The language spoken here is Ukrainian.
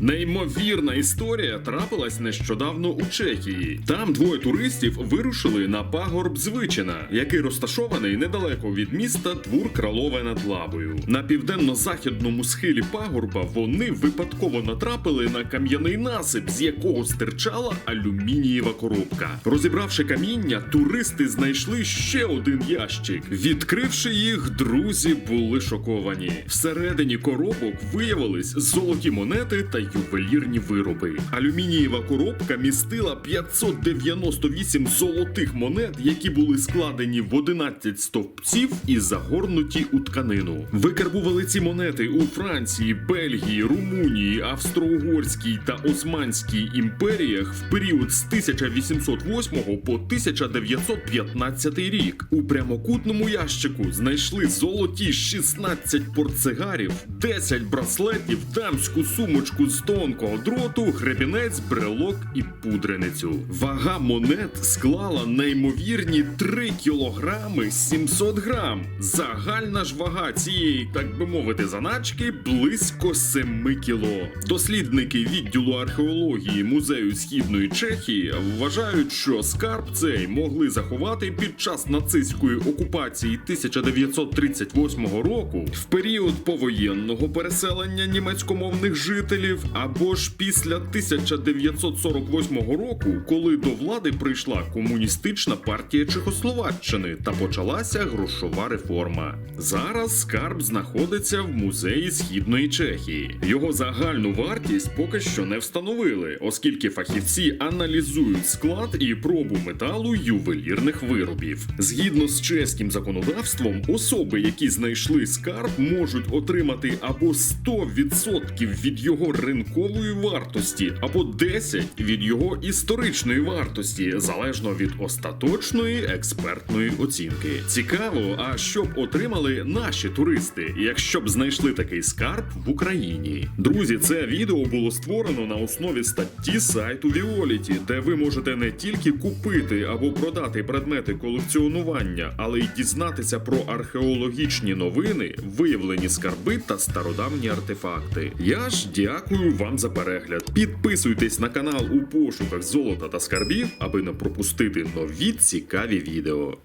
Неймовірна історія трапилась нещодавно у Чехії. Там двоє туристів вирушили на пагорб Звичина, який розташований недалеко від міста Двур Кралове над Лабою. На південно-західному схилі пагорба вони випадково натрапили на кам'яний насип, з якого стирчала алюмінієва коробка. Розібравши каміння, туристи знайшли ще один ящик. Відкривши їх, друзі були шоковані. Всередині коробок виявились золоті монети та ювелірні вироби. Алюмінієва коробка містила 598 золотих монет, які були складені в 11 стовпців і загорнуті у тканину. Викарбували ці монети у Франції, Бельгії, Румунії, Австро-Угорській та Османській імперіях в період з 1808 по 1915 рік. У прямокутному ящику знайшли золоті 16 портсигарів, 10 браслетів, дамську сумочку з тонкого дроту, гребінець, брелок і пудреницю. Вага монет склала неймовірні 3 кілограми 700 грам. Загальна ж вага цієї, так би мовити, заначки близько 7 кіло. Дослідники відділу археології музею східної Чехії вважають, що скарб цей могли заховати під час нацистської окупації 1938 року в період повоєнного переселення німецькомовних жителів, або ж після 1948 року, коли до влади прийшла комуністична партія Чехословаччини та почалася грошова реформа. Зараз скарб знаходиться в музеї східної Чехії. Його загальну вартість поки що не встановили, оскільки фахівці аналізують склад і пробу металу ювелірних виробів. Згідно з чеським законодавством, особи, які знайшли скарб, можуть отримати або 100% від його ринкової вартості, або 10% від його історичної вартості, залежно від остаточної експертної оцінки. Цікаво, а що б отримали наші туристи, якщо б знайшли такий скарб в Україні? Друзі, це відео було створено на основі статті сайту Violet, де ви можете не тільки купити або продати предмети колекціонування, але й дізнатися про археологічні новини, виявлені скарби та стародавні артефакти. Я ж дякую вам за перегляд. Підписуйтесь на канал у пошуках золота та скарбів, аби не пропустити нові цікаві відео.